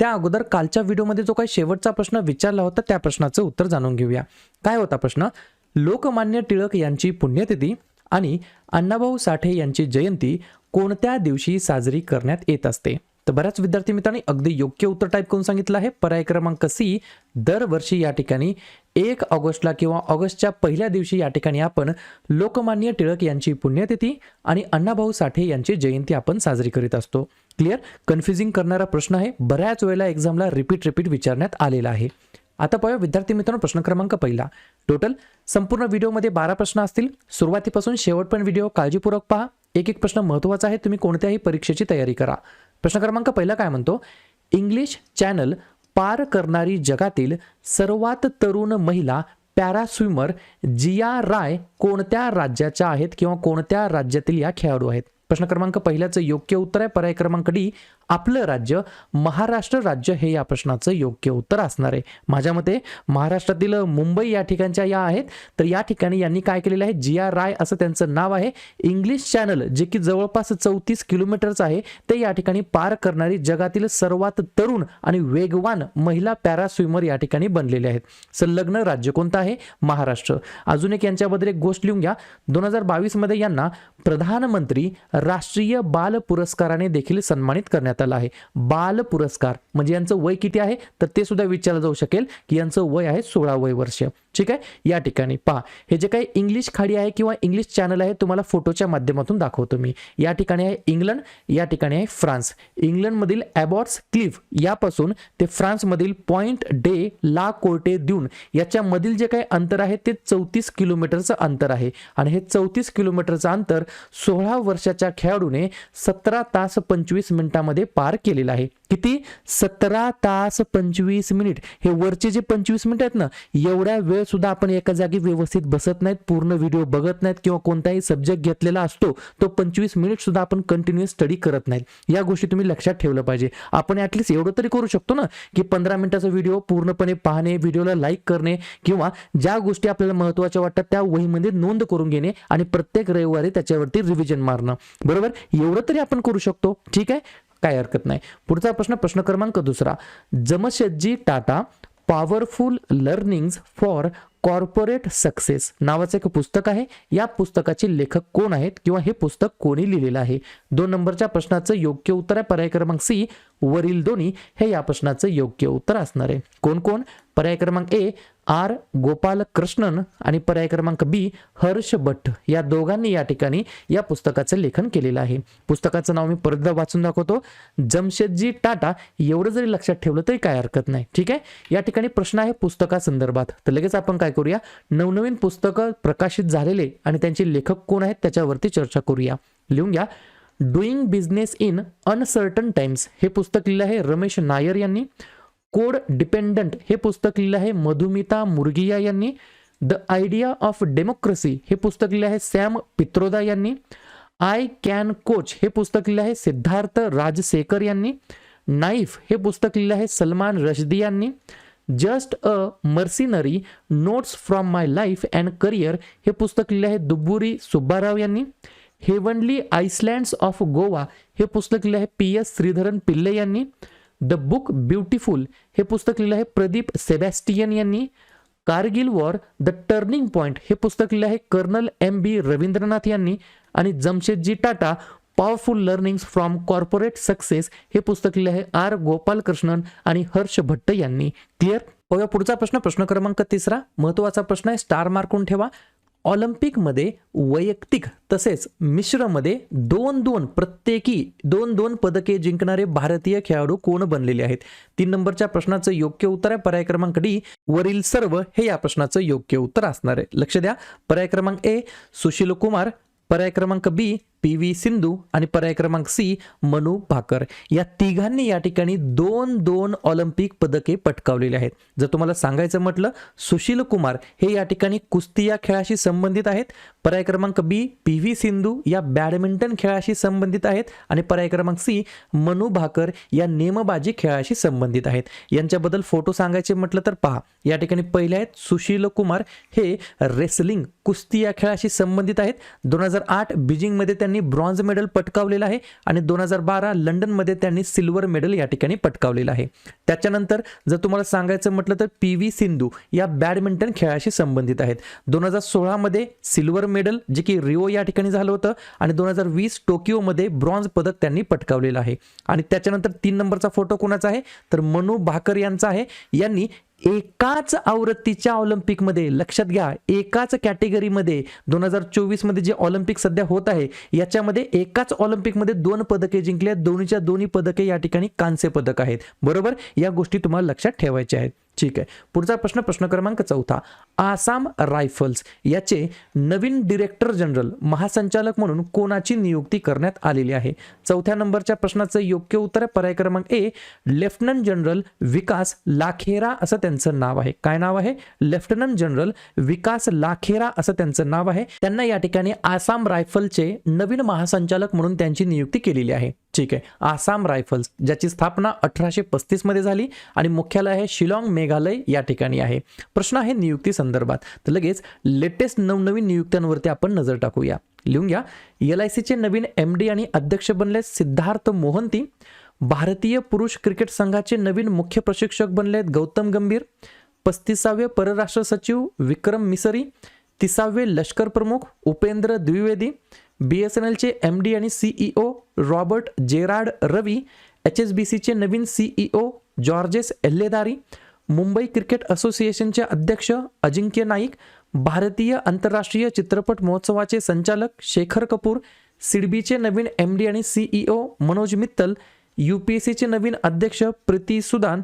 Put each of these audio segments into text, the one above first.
त्या अगोदर कालच्या व्हिडिओमध्ये जो काही शेवटचा प्रश्न विचारला होता त्या प्रश्नाचं उत्तर जाणून घेऊया. काय होता प्रश्न? लोकमान्य टिळक यांची पुण्यतिथी आणि अण्णाभाऊ साठे यांची जयंती कोणत्या दिवशी साजरी करण्यात येत असते? तर बऱ्याच विद्यार्थी मित्रांनी अगदी योग्य उत्तर टाईप करून सांगितलं आहे. पर्याय क्रमांक सी दरवर्षी या ठिकाणी एक ऑगस्टला किंवा ऑगस्टच्या पहिल्या दिवशी या ठिकाणी आपण लोकमान्य टिळक यांची पुण्यतिथी आणि अण्णाभाऊ साठे यांची जयंती आपण साजरी करीत असतो. क्लिअर कन्फ्युजिंग करणारा प्रश्न आहे. बऱ्याच वेळेला एक्झामला रिपीट रिपीट विचारण्यात आलेला आहे. आता पाहूया विद्यार्थी मित्रांनो प्रश्न क्रमांक पहिला. टोटल संपूर्ण व्हिडिओमध्ये बारा प्रश्न असतील. सुरुवातीपासून शेवट पण व्हिडिओ काळजीपूर्वक पहा. एक एक प्रश्न महत्त्वाचा आहे. तुम्ही कोणत्याही परीक्षेची तयारी करा. प्रश्न क्रमांक पहिला काय म्हणतो? इंग्लिश चॅनल पार करणारी जगातील सर्वात तरुण महिला पॅरास्विमर जिया राय कोणत्या राज्याच्या आहेत किंवा कोणत्या राज्यातील या खेळाडू आहेत? प्रश्न क्रमांक पहिल्याचं योग्य उत्तर आहे. पर्याय क्रमांक डी आपलं राज्य महाराष्ट्र राज्य हे या प्रश्नाचं योग्य उत्तर असणार आहे. माझ्या मते महाराष्ट्रातील मुंबई या ठिकाणच्या या आहेत. तर या ठिकाणी यांनी काय केलेलं आहे? जिया राय असं त्यांचं नाव आहे. इंग्लिश चॅनल जे की जवळपास चौतीस किलोमीटरचं आहे ते या ठिकाणी पार करणारी जगातील सर्वात तरुण आणि वेगवान महिला पॅरास्विमर या ठिकाणी बनलेले आहेत. संलग्न राज्य कोणतं आहे? महाराष्ट्र. अजून एक यांच्याबद्दल एक गोष्ट लिहून घ्या. दोन हजार बावीसमध्ये यांना प्रधानमंत्री राष्ट्रीय बाल पुरस्काराने देखील सन्मानित करण्यात आलं आहे. बाल पुरस्कार म्हणजे यांचं वय किती आहे? तर ते सुद्धा विचारलं जाऊ शकेल की यांचं वय आहे सोळा वय वर्ष. ठीक आहे? या ठिकाणी पहा. हे जे काही इंग्लिश खाडी आहे किंवा इंग्लिश चॅनल आहे तुम्हाला फोटोच्या माध्यमातून दाखवतो मी. या ठिकाणी आहे इंग्लंड या ठिकाणी आहे फ्रान्स इंग्लंडमधील ॲबॉट्स क्लिफ यापासून ते फ्रान्समधील पॉइंट डे ला कोर्टे द्यून याच्यामधील जे काही अंतर आहे ते चौतीस किलोमीटरचं अंतर आहे. आणि हे चौतीस किलोमीटरचं अंतर सोळा वर्षाच्या खेळाडूने सतरा तास पंचवीस मिनिटामध्ये पार केलेलं आहे. किती? सतरा तास पंचवीस मिनिट. हे वरचे जे पंचवीस मिनिट आहेत ना एवढ्या वेळ सुद्धा आपण एका जागी व्यवस्थित बसत नाहीत पूर्ण व्हिडिओ बघत नाहीत किंवा कोणताही सब्जेक्ट घेतलेला असतो तो पंचवीस मिनिट सुद्धा आपण कंटिन्युअस स्टडी करत नाहीत. या गोष्टी तुम्ही लक्षात ठेवलं पाहिजे. आपण ऍटलिस्ट एवढं तरी करू शकतो ना की पंधरा मिनिटाचा व्हिडिओ पूर्णपणे पाहणे व्हिडिओला लाईक करणे किंवा ज्या गोष्टी आपल्याला महत्त्वाच्या वाटतात त्या वहीमध्ये नोंद करून घेणे आणि प्रत्येक रविवारी त्याच्यावरती रिव्हिजन मारणं. बरोबर? एवढं तरी आपण करू शकतो. ठीक आहे? काय हरकत नाही. पुढचा प्रश्न प्रश्न क्रमांक दुसरा. Jamshedji Tata powerful learnings for corporate success नावाचं एक पुस्तक आहे. या पुस्तकाचे लेखक कोण आहेत किंवा हे पुस्तक कोणी लिहिलेलं आहे? दोन नंबरच्या प्रश्नाचं योग्य उत्तर आहे. पर्याय क्रमांक सी वरील दोन्ही. हे या प्रश्नाचं योग्य उत्तर असणार आहे. कोण कोण? पर्याय क्रमांक ए आर गोपाल कृष्णन आणि पर्याय क्रमांक बी हर्ष भट्ट या दोघांनी या ठिकाणी या पुस्तकाचं लेखन केलेलं आहे. पुस्तकाचं नाव मी परत वाचून दाखवतो. जमशेदजी टाटा एवढं जरी लक्षात ठेवलं तरी काय हरकत नाही. ठीक आहे? या ठिकाणी प्रश्न आहे पुस्तकासंदर्भात. तर लगेच आपण काय करूया? नवनवीन पुस्तकं प्रकाशित झालेले आणि त्यांचे लेखक कोण आहेत त्याच्यावरती चर्चा करूया. लिहून घ्या. Doing business in uncertain times हे पुस्तक लिहिलं आहे रमेश नायर यांनी. कोड डिपेंडंट हे पुस्तक लिहिलं आहे मधुमिता मुर्गिया यांनी. द आयडिया ऑफ डेमोक्रेसी हे पुस्तक लिहिलं आहे सॅम पित्रोदा यांनी. आय कॅन कोच हे पुस्तक लिहिलं आहे सिद्धार्थ राजशेखर यांनी. नाईफ हे पुस्तक लिहिलं आहे सलमान रशदी यांनी. Just a mercenary notes from my life and career हे पुस्तक लिहिलं आहे दुब्बुरी सुब्बाराव यांनी. हेवनली आईसलँड्स ऑफ गोवा हे पुस्तक लिहिलं आहे पी एस श्रीधरन पिल्ले यांनी. द बुक ब्युटिफुल हे पुस्तक लिहिलं आहे प्रदीप सेबॅस्टियन यांनी. Kargil war the turning point हे पुस्तक लिहिलं आहे कर्नल एम बी रवींद्रनाथ यांनी. आणि Jamshedji Tata powerful learnings from corporate success हे पुस्तक लिहिलं आहे आर गोपालकृष्णन आणि हर्ष भट्ट यांनी. क्लिअर? बघा पुढचा प्रश्न प्रश्न क्रमांक तिसरा. महत्त्वाचा प्रश्न आहे स्टार मार्कून ठेवा. ऑलिम्पिकमध्ये वैयक्तिक तसेच मिश्रमध्ये दोन दोन प्रत्येकी दोन दोन पदके जिंकणारे भारतीय खेळाडू कोण बनलेले आहेत? तीन नंबरच्या प्रश्नाचं योग्य उत्तर आहे. पर्याय क्रमांक डी वरील सर्व हे या प्रश्नाचं योग्य उत्तर असणार आहे. लक्ष द्या. पर्याय क्रमांक ए सुशील कुमार. पर्याय क्रमांक बी पी व्ही सिंधू आणि पर्याय क्रमांक सी मनू भाकर. या तिघांनी या ठिकाणी दोन दोन ऑलिम्पिक पदके पटकावलेली आहेत. जर तुम्हाला सांगायचं म्हटलं सुशील कुमार हे या ठिकाणी कुस्ती या खेळाशी संबंधित आहेत. पर्याय क्रमांक बी पी व्ही सिंधू या बॅडमिंटन खेळाशी संबंधित आहेत. आणि पर्याय क्रमांक सी मनू भाकर या नेमबाजी खेळाशी संबंधित आहेत. यांच्याबद्दल फोटो सांगायचे म्हटलं तर पहा या ठिकाणी पहिले आहेत सुशील कुमार. हे रेसलिंग कुस्ती या खेळाशी संबंधित आहेत. दोन हजार आठ बीजिंगमध्ये त्यांनी त्यांनी ब्रॉन्झ मेडल पटकावलेलं आहे आणि दोन हजार बारा लंडनमध्ये त्यांनी सिल्वर मेडल या ठिकाणी पटकावलेलं आहे. त्याच्यानंतर जर तुम्हाला सांगायचं म्हटलं तर पी व्ही सिंधू या बॅडमिंटन खेळाशी संबंधित आहेत. दोन हजार सोळामध्ये सिल्वर मेडल जे की रिओ या ठिकाणी झालं होतं आणि दोन हजार वीस टोकियोमध्ये ब्रॉन्झ पदक त्यांनी पटकावलेलं आहे. आणि त्याच्यानंतर तीन नंबरचा फोटो कोणाचा आहे? तर मनू भाकर यांचा आहे. यांनी एकाच आवृत्तीच्या ऑलिम्पिकमध्ये लक्षात घ्या एकाच कॅटेगरीमध्ये दोन हजार चोवीसमध्ये जे ऑलिम्पिक सध्या होत आहे याच्यामध्ये एकाच ऑलिम्पिकमध्ये दोन पदके जिंकली आहेत. दोन्हीच्या दोन्ही पदके या ठिकाणी कांस्य पदक आहेत. बरोबर? या गोष्टी तुम्हाला लक्षात ठेवायच्या आहेत. ठीक आहे. पुढचा प्रश्न प्रश्न क्रमांक चौथा. आसाम रायफल्स याचे नवीन डिरेक्टर जनरल महासंचालक म्हणून कोणाची नियुक्ती करण्यात आलेली आहे? चौथ्या नंबरच्या प्रश्नाचं योग्य उत्तर आहे पर्याय क्रमांक ए लेफ्टनंट जनरल विकास लाखेरा असं त्यांचं नाव आहे. काय नाव आहे? लेफ्टनंट जनरल विकास लाखेरा असं त्यांचं नाव आहे. त्यांना या ठिकाणी आसाम रायफलचे नवीन महासंचालक म्हणून त्यांची नियुक्ती केलेली आहे. ठीक आहे. आसाम रायफल्स ज्याची स्थापना अठराशे पस्तीसमध्ये झाली आणि मुख्यालय आहे शिलाँग मेघालय या ठिकाणी आहे. प्रश्न आहे नियुक्ती संदर्भात. तर लगेच लेटेस्ट नवनवीन नियुक्त्यांवरती आपण नजर टाकूया. लिहून घ्या. एल आय सीचे नवीन एम डी आणि अध्यक्ष बनले सिद्धार्थ मोहंती. भारतीय पुरुष क्रिकेट संघाचे नवीन मुख्य प्रशिक्षक बनलेत गौतम गंभीर. पस्तीसावे परराष्ट्र सचिव विक्रम मिसरी. तिसावे लष्कर प्रमुख Upendra Dwivedi. B S N एलचे एम डी आणि CEO Robert Jerald Ravi H S B सीचे नवीन CEO Georges Elhedery Mumbai cricket असोसिएशनचे अध्यक्ष अजिंक्य नाईक भारतीय आंतरराष्ट्रीय चित्रपट महोत्सवाचे संचालक शेखर कपूर सिडबीचे नवीन एम डी आणि CEO Manoj Mittal U P S सीचे नवीन अध्यक्ष प्रीती सुदान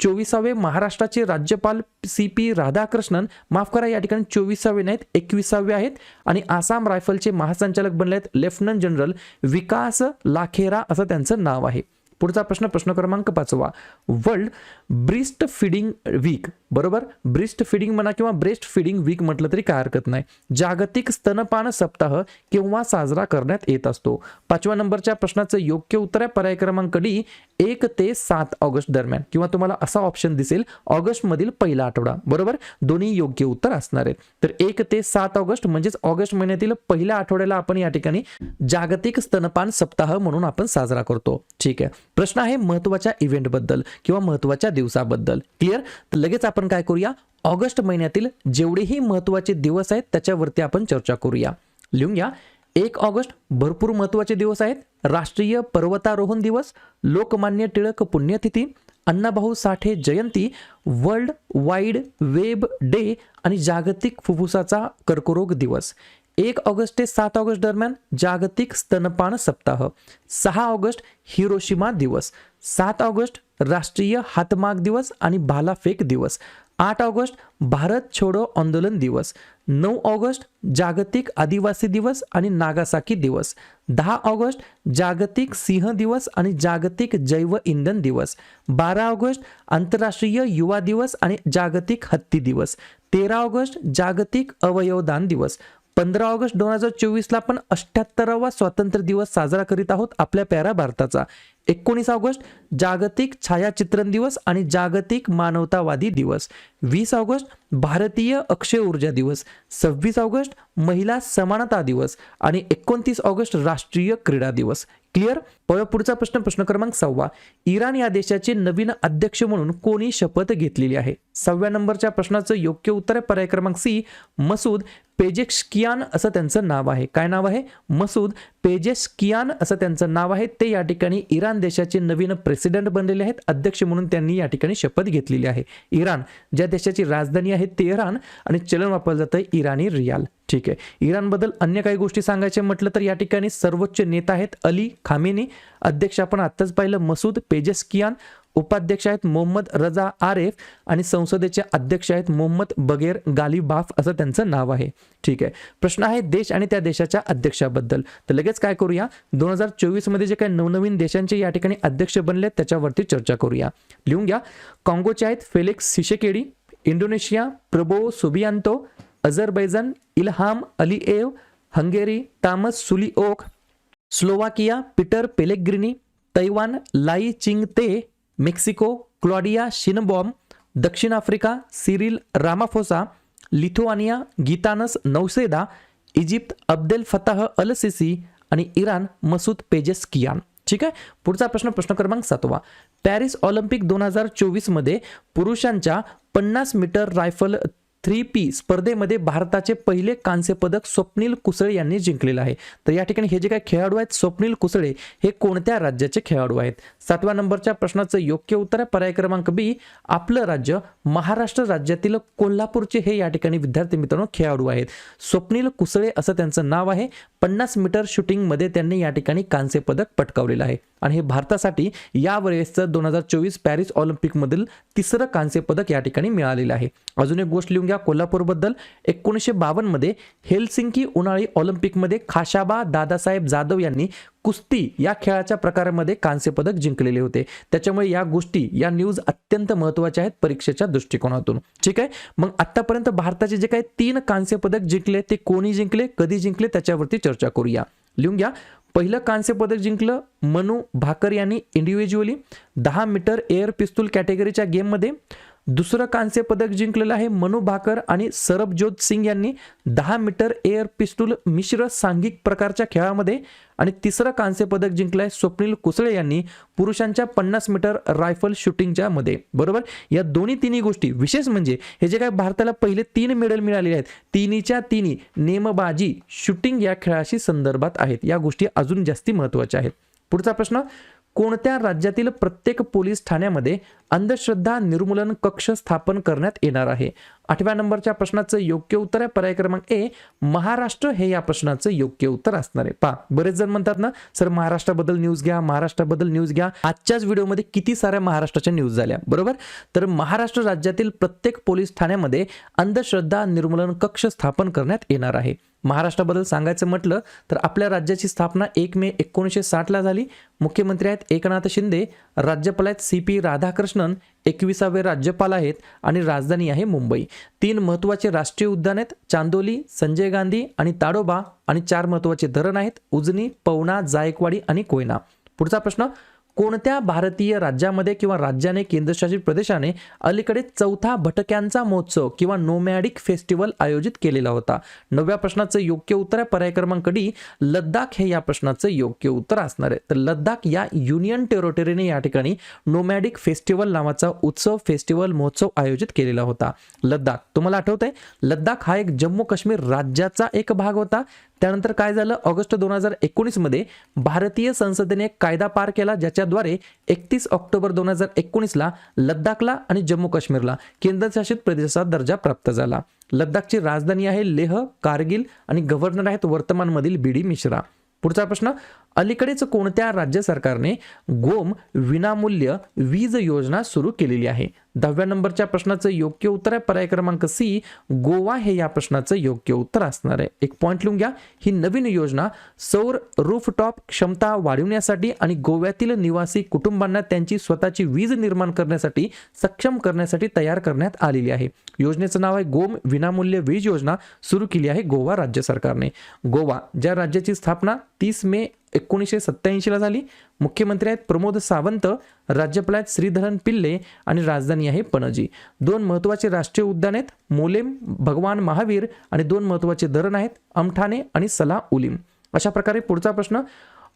चोवीसावे महाराष्ट्राचे राज्यपाल सी पी राधाकृष्णन. माफ करा या ठिकाणी चोवीसावे नाहीत एकविसावे आहेत. आणि आसाम रायफलचे महासंचालक बनले आहेत लेफ्टनंट जनरल विकास लाखेरा असं त्यांचं नाव आहे. पुढचा प्रश्न प्रश्न क्रमांक पाचवा. World breast feeding week. बरोबर? ब्रिस्ट फिडिंग म्हणा किंवा ब्रेस्ट फिडिंग वीक म्हटलं तरी काय हरकत नाही. जागतिक स्तनपान सप्ताह केव्हा साजरा करण्यात येत असतो? पाचव्या नंबरच्या प्रश्नाचं योग्य उत्तर आहे. पर्याय क्रमांक डी एक ते सात ऑगस्ट दरम्यान. किंवा तुम्हाला असा ऑप्शन दिसेल ऑगस्टमधील पहिला आठवडा. बरोबर? दोन्ही योग्य उत्तर असणार आहेत. तर एक ते सात ऑगस्ट म्हणजेच ऑगस्ट महिन्यातील पहिल्या आठवड्याला आपण या ठिकाणी जागतिक स्तनपान सप्ताह म्हणून आपण साजरा करतो. ठीक आहे. प्रश्न आहे महत्त्वाच्या इव्हेंटबद्दल किंवा महत्त्वाच्या दिवसाबद्दल. क्लिअर तर लगेच आपण काय करूया? ऑगस्ट महिन्यातील जेवढेही महत्त्वाचे दिवस आहेत त्याच्यावरती आपण चर्चा करूया. लिहून घ्या. एक ऑगस्ट भरपूर महत्त्वाचे दिवस आहेत. राष्ट्रीय पर्वतारोहण दिवस लोकमान्य टिळक पुण्यतिथी अण्णाभाऊ साठे जयंती वर्ल्ड वाईड वेब डे आणि जागतिक फुफ्फुसाचा कर्करोग दिवस. एक ऑगस्ट ते सात ऑगस्ट दरम्यान जागतिक स्तनपान सप्ताह. सहा ऑगस्ट हिरोशिमा दिवस. सात ऑगस्ट राष्ट्रीय हातमाग दिवस आणि भालाफेक दिवस. आठ ऑगस्ट भारत छोडो आंदोलन दिवस. नऊ ऑगस्ट जागतिक आदिवासी दिवस आणि नागासाकी दिवस. दहा ऑगस्ट जागतिक सिंह दिवस आणि जागतिक जैव इंधन दिवस. बारा ऑगस्ट आंतरराष्ट्रीय युवा दिवस आणि जागतिक हत्ती दिवस. तेरा ऑगस्ट जागतिक अवयवदान दिवस. पंधरा ऑगस्ट दोन हजार चोवीसला आपण अठ्ठ्याहत्तरावा स्वातंत्र्य दिवस साजरा करीत आहोत आपल्या प्यारा भारताचा. एकोणीस ऑगस्ट जागतिक छायाचित्रण दिवस आणि जागतिक मानवतावादी दिवस. वीस ऑगस्ट भारतीय अक्षय ऊर्जा दिवस. सव्वीस ऑगस्ट महिला समानता दिवस. आणि एकोणतीस ऑगस्ट राष्ट्रीय क्रीडा दिवस. क्लिअर? पुढचा प्रश्न प्रश्न क्रमांक सव्वा. इराण या देशाचे नवीन अध्यक्ष म्हणून कोणी शपथ घेतलेली आहे? सहाव्या नंबरच्या प्रश्नाचं योग्य उत्तर आहे पर्याय क्रमांक सी मसूद पेजेक्सकियान असं त्यांचं नाव आहे. काय नाव आहे? मसूद पेजेस्कियान असं त्यांचं नाव आहे. ते या ठिकाणी इराण देशाचे नवीन प्रेसिडेंट बनलेले आहेत. अध्यक्ष म्हणून त्यांनी या ठिकाणी शपथ घेतलेली आहे. इराण ज्या देशाची राजधानी आहे तेहरान आणि चलन वापरलं जातं इराणी रियाल. ठीक आहे. इराणबद्दल अन्य काही गोष्टी सांगायचे म्हटलं तर या ठिकाणी सर्वोच्च नेता आहेत अली खामेनी. अध्यक्ष आपण आत्ताच पाहिलं मसूद पेजेस्कियान. उपाध्यक्ष आहेत मोहम्मद रजा आरेफ आणि संसदेचे अध्यक्ष आहेत मोहम्मद बगेर गालिबाफ असं त्यांचं नाव आहे. ठीक आहे. प्रश्न आहे देश आणि त्या देशाच्या अध्यक्षाबद्दल. तर लगेच काय करूया? दोन हजार चोवीसमध्ये जे काही नवनवीन देशांचे या ठिकाणी अध्यक्ष बनले त्याच्यावरती चर्चा करूया. लिहून घ्या. काँगोचे आहेत Felix Tshisekedi Indonesia Prabowo Subianto Azerbaijan Ilham Aliyev Hungary Tamas Sulyok Slovakia Peter Pellegrini Taiwan Lai Ching Te Mexico Claudia Sheinbaum दक्षिण Africa Cyril Ramaphosa Lithuania Gitanas Nauseda Egypt Abdel Fattah al Sisi आणि Iran Masoud Pezeshkian. ठीक आहे? पुढचा प्रश्न प्रश्न क्रमांक सातवा. Paris Olympic दोन हजार चोवीसमध्ये पुरुषांच्या पन्नास मीटर रायफल थ्री पी स्पर्धेमध्ये भारताचे पहिले कांस्य पदक स्वप्नील कुसळे यांनी जिंकलेलं आहे. तर या ठिकाणी हे जे काही खेळाडू आहेत स्वप्नील कुसळे हे कोणत्या राज्याचे खेळाडू आहेत? सातव्या नंबरच्या प्रश्नाचं योग्य उत्तर आहे. पर्याय क्रमांक बी आपलं राज्य महाराष्ट्र राज्यातील कोल्हापूरचे हे या ठिकाणी विद्यार्थी मित्रांनो खेळाडू आहेत. स्वप्नील कुसळे असं त्यांचं नाव आहे. पन्नास मीटर शूटिंगमध्ये त्यांनी या ठिकाणी कांस्य पदक पटकावलेलं आहे. आणि हे भारतासाठी या वेळेसचं दोन हजार चोवीस पॅरिस ऑलिम्पिकमधील तिसरं कांस्य पदक या ठिकाणी मिळालेलं आहे. अजून एक गोष्ट लिहून घ्या कोल्हापूरबद्दल. एकोणीसशे बावन्नमध्ये हेलसिंकी उन्हाळी ऑलिम्पिकमध्ये खाशाबा दादासाहेब जाधव यांनी कुस्ती या खेळाच्या प्रकारामध्ये कांस्य पदक जिंकलेले होते. त्याच्यामुळे या गोष्टी या न्यूज अत्यंत महत्त्वाच्या आहेत परीक्षेच्या दृष्टिकोनातून. ठीक आहे? मग आतापर्यंत भारताचे जे काही तीन कांस्य पदक जिंकले ते कोणी जिंकले कधी जिंकले त्याच्यावरती चर्चा करूया. लिहून घ्या. पहिलं कांस्य पदक जिंकलं मनू भाकर यांनी इंडिव्हिज्युअली दहा मीटर एअर पिस्तूल कॅटेगरीच्या गेममध्ये दुसरं कांस्य पदक जिंकलेलं आहे मनु भाकर आणि सरबजोत सिंग यांनी. दहा मीटर एअर पिस्तूल मिश्र सांघिक प्रकारच्या खेळामध्ये आणि तिसरं कांस्य पदक जिंकलं आहे स्वप्नील कुसळे यांनी पुरुषांच्या पन्नास मीटर रायफल शूटिंगच्या मध्ये. बरोबर? या दोन्ही तिन्ही गोष्टी विशेष म्हणजे हे जे काय भारताला पहिले तीन मेडल मिळालेले आहेत तिन्हीच्या तिन्ही नेमबाजी शूटिंग या खेळाशी संदर्भात आहेत. या गोष्टी अजून जास्ती महत्त्वाच्या आहेत. पुढचा प्रश्न कोणत्या राज्यातील प्रत्येक पोलीस ठाण्यामध्ये अंधश्रद्धा निर्मूलन कक्ष स्थापन करण्यात येणार आहे? आठव्या नंबरच्या प्रश्नाचं योग्य उत्तर आहे. पर्याय क्रमांक ए महाराष्ट्र. हे या प्रश्नाचं योग्य उत्तर असणार आहे. पा बरेच जण म्हणतात ना सर महाराष्ट्राबद्दल न्यूज घ्या महाराष्ट्राबद्दल न्यूज घ्या. आजच्याच व्हिडिओमध्ये किती साऱ्या महाराष्ट्राच्या न्यूज झाल्या बरोबर? तर महाराष्ट्र राज्यातील प्रत्येक पोलीस ठाण्यामध्ये अंधश्रद्धा निर्मूलन कक्ष स्थापन करण्यात येणार आहे. महाराष्ट्राबद्दल सांगायचं म्हटलं तर आपल्या राज्याची स्थापना एक मे एकोणीसशे साठला झाली. मुख्यमंत्री आहेत एकनाथ शिंदे राज्यपाल आहेत सी पी राधाकृष्णन एकविसावे राज्यपाल आहेत आणि राजधानी आहे मुंबई. तीन महत्त्वाचे राष्ट्रीय उद्यान आहेत चांदोली संजय गांधी आणि ताडोबा आणि चार महत्त्वाचे धरण आहेत उजनी पवना जायकवाडी आणि कोयना. पुढचा प्रश्न कोणत्या भारतीय राज्यामध्ये किंवा राज्याने केंद्रशासित प्रदेशाने अलीकडे चौथा भटक्यांचा महोत्सव किंवा नोमॅडिक फेस्टिवल आयोजित केलेला होता? नवव्या प्रश्नाचं योग्य उत्तर आहे. पर्याय क्रमांक डी लद्दाख हे या प्रश्नाचं योग्य उत्तर असणार आहे. तर लद्दाख या युनियन टेरिटरीने या ठिकाणी नोमॅडिक फेस्टिवल नावाचा उत्सव फेस्टिवल महोत्सव आयोजित केलेला होता. लद्दाख. तुम्हाला आठवतंय लद्दाख हा एक जम्मू काश्मीर राज्याचा एक भाग होता. त्यानंतर काय झालं? ऑगस्ट दोन हजार एकोणीसमध्ये भारतीय संसदेने एक कायदा पार केला ज्याच्याद्वारे एकतीस ऑक्टोबर दोन हजार एकोणीसला लद्दाखला आणि जम्मू काश्मीरला केंद्रशासित प्रदेशाचा दर्जा प्राप्त झाला. लद्दाखची राजधानी आहे लेह कारगिल आणि गव्हर्नर आहेत वर्तमानमधील बीडी मिश्रा. पुढचा प्रश्न अलीकडेच कोणत्या राज्य सरकारने गोम विनामूल्य वीज योजना सुरू केलेली आहे? दहाव्या नंबरच्या प्रश्नाचं योग्य उत्तर आहे. पर्याय क्रमांक सी गोवा हे या प्रश्नाचं योग्य उत्तर असणार आहे. एक पॉईंट लिहून घ्या. ही नवीन योजना सौर रूफटॉप क्षमता वाढवण्यासाठी आणि गोव्यातील निवासी कुटुंबांना त्यांची स्वतःची वीज निर्माण करण्यासाठी सक्षम करण्यासाठी तयार करण्यात आलेली आहे. योजनेचं नाव आहे गोम विनामूल्य वीज योजना सुरू केली आहे गोवा राज्य सरकारने. गोवा ज्या राज्याची स्थापना तीस मे एकोणीसशे सत्त्याऐंशीला झाली. मुख्यमंत्री आहेत प्रमोद सावंत राज्यपाल आहेत श्रीधरन पिल्ले आणि राजधानी आहे पणजी. दोन महत्त्वाचे राष्ट्रीय उद्यान आहेत मोलेम भगवान महावीर आणि दोन महत्त्वाचे धरण आहेत अमठाणे आणि सला उलीम. अशा प्रकारे पुढचा प्रश्न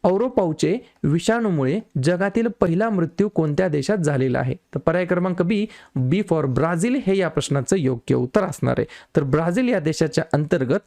औरोपावचे विषाणूमुळे जगातील पहिला मृत्यू कोणत्या देशात झालेला आहे? तर पर्याय क्रमांक बी बी फॉर ब्राझील हे या प्रश्नाचं योग्य उत्तर असणार आहे. तर ब्राझील या देशाच्या अंतर्गत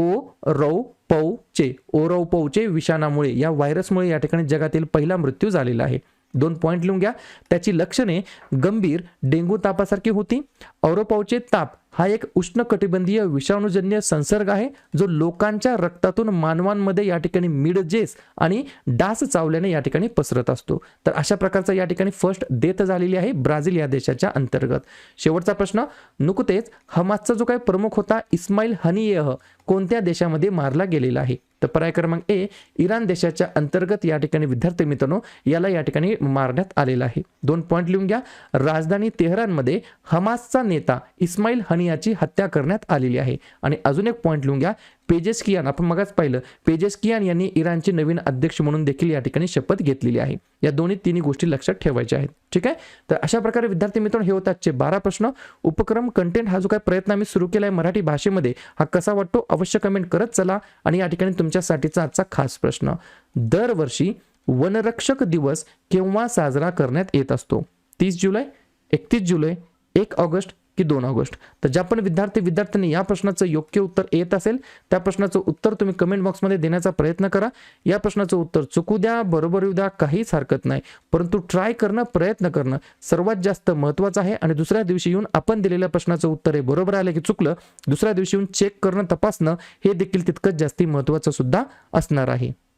ओ रौ पौचे ओ रौ पौचे विषाणामुळे या व्हायरसमुळे या ठिकाणी जगातील पहिला मृत्यू झालेला आहे. दोन पॉईंट लिहून घ्या. त्याची लक्षणे गंभीर डेंग्यू तापासारखी होती. औरोपावचे ताप हा एक उष्णकटिबंधीय विषाणूजन्य संसर्ग आहे जो लोकांच्या रक्तातून मानवांमध्ये या ठिकाणी मिडजेस आणि डास चावल्याने या ठिकाणी पसरत असतो. तर अशा प्रकारचा या ठिकाणी फर्स्ट डेथ झालेली आहे ब्राझील या देशाच्या अंतर्गत. शेवटचा प्रश्न नुकतेच हमासचा जो काही प्रमुख होता इस्माईल हनियह कोणत्या देशामध्ये मारला गेलेला आहे? तर पर्याय क्रमांक ए इराण देशाच्या अंतर्गत या ठिकाणी विद्यार्थी मित्रांनो याला या ठिकाणी मारण्यात आलेला आहे. दोन पॉईंट लिहून घ्या. राजधानी तेहरानमध्ये हमासचा नेता इस्माईल हनियाची हत्या करण्यात आलेली आहे. आणि अजून एक पॉईंट लिहून घ्या. पेजेस्कियान आपण मगाच पाहिलं पेजेस्कियान यांनी इराणचे नवीन अध्यक्ष म्हणून देखील या ठिकाणी शपथ घेतलेली आहे. या दोन्ही तिन्ही गोष्टी लक्षात ठेवायच्या आहेत. ठीक आहे? तर अशा प्रकारे विद्यार्थी मित्रांनो हे होतात आजचे बारा प्रश्न. उपक्रम कंटेंट हा जो काही प्रयत्न आम्ही सुरू केला आहे मराठी भाषेमध्ये हा कसा वाटतो अवश्य कमेंट करत चला आणि या ठिकाणी तुमच्यासाठीचा आजचा खास प्रश्न. दरवर्षी वनरक्षक दिवस केव्हा साजरा करण्यात येत असतो? तीस जुलै एकतीस जुलै एक ऑगस्ट की दोन ऑगस्ट. तर ज्या पण विद्यार्थी विद्यार्थ्यांनी या प्रश्नाचं योग्य उत्तर येत असेल त्या प्रश्नाचं उत्तर तुम्ही कमेंट बॉक्समध्ये देण्याचा प्रयत्न करा. या प्रश्नाचं उत्तर चुकू द्या बरोबर येऊ द्या काहीच हरकत नाही. परंतु ट्राय करणं प्रयत्न करणं सर्वात जास्त महत्त्वाचं आहे आणि दुसऱ्या दिवशी येऊन आपण दिलेल्या प्रश्नाचं उत्तर हे बरोबर आलं की चुकलं दुसऱ्या दिवशी येऊन चेक करणं तपासणं हे देखील तितकंच जास्ती महत्त्वाचं सुद्धा असणार आहे.